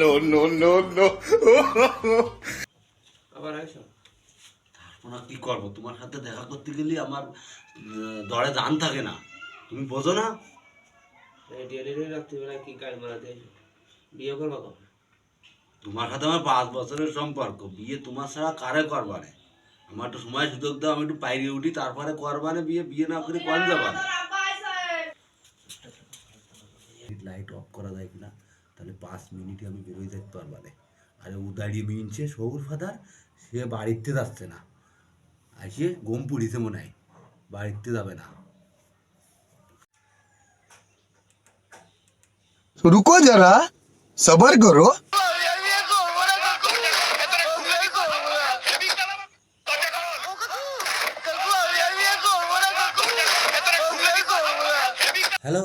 No, no, no, no. আবার আইসো। ওনা কি করব? তোমার সাথে দেখা করতে গেলে আমার দরে দান থাকে না। তুমি বোঝো না? রেডি রাত্রিবেলা কি কাজ মারাতে বিয়ে করবা তোমার সাথে আমার পাঁচ বছরের সম্পর্ক। বিয়ে তোমার ছাড়া কারে করবানে আমার একটু সময় সুযোগ দাও আমি একটু বাইরে উঠি তারপরে করবানে বিয়ে বিয়ে না করে কোন যাবানে? লাইট অফ করা যায় কিনা? তাহলে পাঁচ মিনিটে আমি বেরোয় যেতে পারবা না আরে উদাড়ি মিনছে শহুর ফাদার সে বাড়িতে যাচ্ছে না। আর সে গম পুড়িছে মনে হয় বাড়িতে যাবে না। রুকো যারা সবার করো। হ্যালো